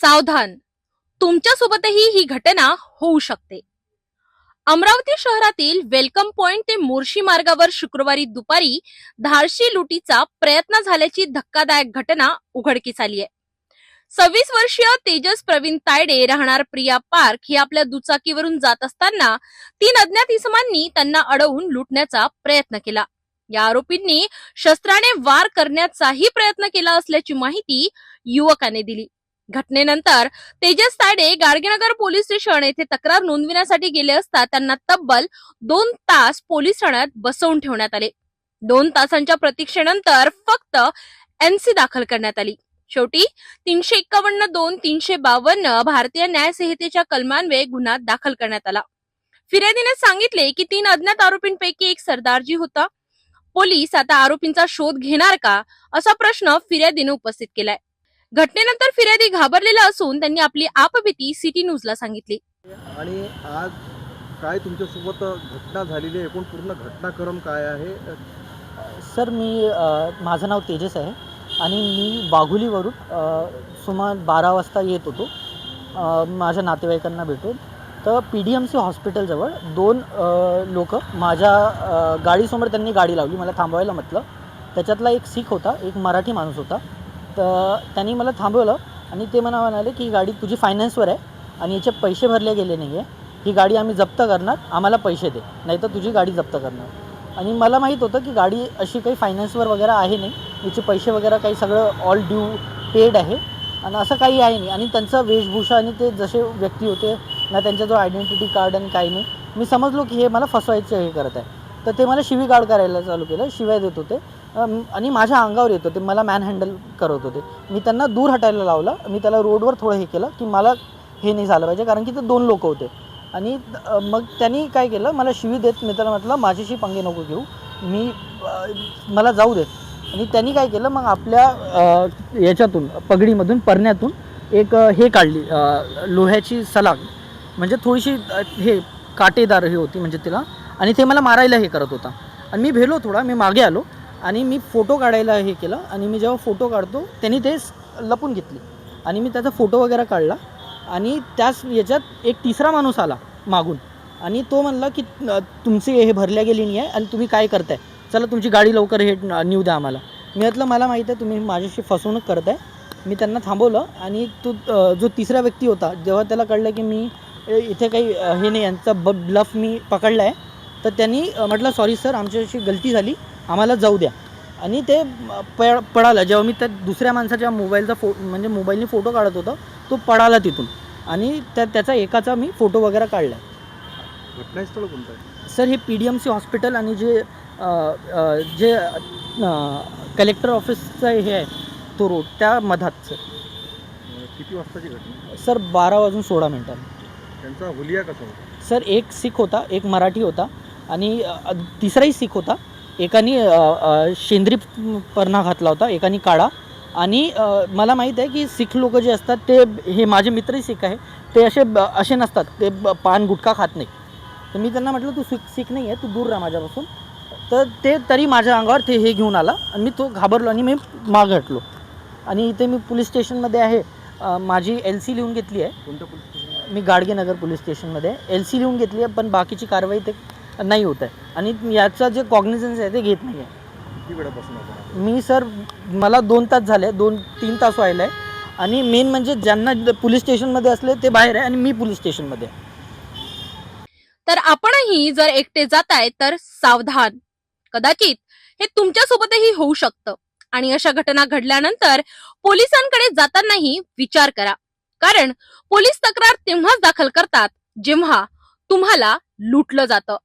सावधान. तुमच्यासोबतही ही घटना होऊ शकते. अमरावती शहरातील वेलकम पॉइंट ते मोर्शी मार्गावर शुक्रवारी दुपारी धाडशी लुटीचा प्रयत्न झाल्याची धक्कादायक घटना उघडकीस आली आहे सव्वीस वर्षीय तेजस प्रवीण तायडे राहणार प्रिया पार्क ही आपल्या दुचाकीवरून जात असताना तीन अज्ञात इसमांनी त्यांना अडवून लुटण्याचा प्रयत्न केला. या आरोपींनी शस्त्राने वार करण्याचाही प्रयत्न केला असल्याची माहिती युवकाने दिली. घटनेनंतर तेजस ताडे गाडगेनगर पोलीस स्टेशन येथे तक्रार नोंदविण्यासाठी गेले असता त्यांना तब्बल दोन तास पोलीस ठाण्यात बसवून ठेवण्यात आले. दोन तासांच्या प्रतीक्षेनंतर फक्त एनसी दाखल करण्यात आली. शेवटी तीनशे एक्कावन्न दोन तीनशे बावन्न भारतीय न्याय संहितेच्या कलमान्वये गुन्हा दाखल करण्यात आला. फिर्यादीने सांगितले की तीन अज्ञात आरोपींपैकी एक सरदारजी होता. पोलीस आता आरोपींचा शोध घेणार का? असा प्रश्न फिर्यादीने उपस्थित केलाय. घटनेनंतर फिर्यादी घाबरलेला असून त्यांनी आपली आपबीती सिटी न्यूजला सांगितली. आणि आज काय तुमच्यासोबत घटना झालेली आहे? एकूण पूर्ण घटनाक्रम काय आहे? सर मी माझं नाव तेजस आहे आणि मी वाघुलीवरून सुमार बारा वाजता येत होतो. माझ्या नातेवाईकांना भेटून. तर पी डी एम सी हॉस्पिटलजवळ दोन लोक माझ्या गाडीसमोर त्यांनी गाडी लावली. मला थांबवायला म्हटलं. त्याच्यातला एक सीख होता एक मराठी माणूस होता. तर त्यांनी मला थांबवलं आणि ते मला म्हणाले की गाडी तुझी फायनान्सवर आहे आणि याचे पैसे भरले गेले नाही आहे ही गाडी आम्ही जप्त करणार. आम्हाला पैसे दे. नाही तर तुझी गाडी जप्त करणार. आणि मला माहीत होतं की गाडी अशी काही फायनान्सवर वगैरे आहे नाही. याचे पैसे वगैरे काही सगळं ऑल ड्यू पेड आहे. आणि असं काही आहे नाही. आणि त्यांचा वेशभूषा आणि ते जसे व्यक्ती होते ना त्यांचा जो आयडेंटिटी कार्ड आणि काही नाही. मी समजलो की हे मला फसवायचं हे करत आहे. तर ते मला शिवीगाळ करायला चालू केलं. शिवाय देत होते. आणि माझ्या अंगावर येत होते मला मॅन हँडल करत होते. मी त्यांना दूर हटायला लावलं मी त्याला रोडवर थोडं हे केलं की मला हे नाही झालं पाहिजे कारण की ते दोन लोक होते. आणि मग त्यांनी काय केलं मला शिवी देत मी त्याला म्हटलं माझ्याशी पंगे नको घेऊ. मी मला जाऊ देत. आणि त्यांनी काय केलं मग आपल्या याच्यातून पगडीमधून परण्यातून एक हे काढली लोह्याची सलाग. म्हणजे थोडीशी हे काटेदार हे होती म्हणजे तिला. आणि ते मला मारायला हे करत होता. आणि मी भेलो थोडा मी मागे आलो. आणि मी फोटो काढायला हे केलं आणि मी जेव्हा फोटो काढतो त्यांनी ते लपून घेतली. आणि मी त्याचा फोटो वगैरे काढला आणि त्याच याच्यात एक तिसरा माणूस आला मागून. आणि तो म्हणला की तुमची तुमचे हे भरल्या गेली नाही आहे आणि तुम्ही काय करताय? चला तुमची गाडी लवकर हे न्यू द्या आम्हाला. मी म्हटलं मला माहीत आहे तुम्ही माझ्याशी फसवणूक करताय. मी त्यांना थांबवलं आणि तो जो तिसरा व्यक्ती होता जेव्हा त्याला कळलं की मी इथे काही हे नाही यांचा ब ब्लफ मी पकडला आहे तर त्यांनी म्हटलं सॉरी सर आमच्याशी गलती झाली. आम्हाला जाऊ द्या. आणि ते प पळालं. जेव्हा मी त्या दुसऱ्या माणसाच्या मोबाईलचा फो म्हणजे मोबाईलने फोटो काढत होतो तो पळाला तिथून. आणि त्या त्याचा एकाचा मी फोटो वगैरे काढला. घटनास्थळ कोणतं आहे? सर हे P D M C hospital आणि जे जे कलेक्टर ऑफिसचं हे आहे तो रोड त्या मधात सर. किती वाजताची घटना? सर बारा वाजून सोळा मिनटांनी. त्यांचा हुलिया कसा होता? सर एक सिख होता एक मराठी होता आणि अ, तिसराही सिख होता एकानी शेंद्री परणा घातला होता एकानी काळा आणि मला माहीत आहे की सिख लोक जे असतात ते हे माझे मित्रही सिख आहे ते असे असे नसतात ते पान गुटखा खात नाही. तर मी त्यांना म्हटलं तू सिख सिख नाही आहे तू दूर राहा माझ्यापासून. तर ते तरी माझ्या अंगावर ते हे घेऊन आला आणि मी तो घाबरलो आणि मी माग हटलो. आणि इथे मी पोलीस स्टेशनमध्ये आहे. माझी एल सी लिहून घेतली आहे. मी गाडगेनगर पोलीस स्टेशनमध्ये एल सी लिहून घेतली आहे पण बाकीची कारवाई ते नाही होत आहे. आणि याचा जे कॉग्निझन्स आहे ते घेत नाही आहे. किती वेळापासून आपण मी सर मला दोन तास झाले दोन तीन तास व्हायला आहे. आणि मेन म्हणजे ज्यांना पोलीस स्टेशनमध्ये असले ते बाहेर आहे आणि मी पोलीस स्टेशनमध्ये आहे. तर आपणही जर एकटे जाताय तर सावधान. कदाचित हे तुमच्यासोबतही होऊ शकतं. आणि अशा घटना घडल्यानंतर पोलिसांकडे जातानाही विचार करा. कारण पोलीस तक्रार तेव्हाच दाखल करतात जेव्हा तुम्हाला लुटलं जातं.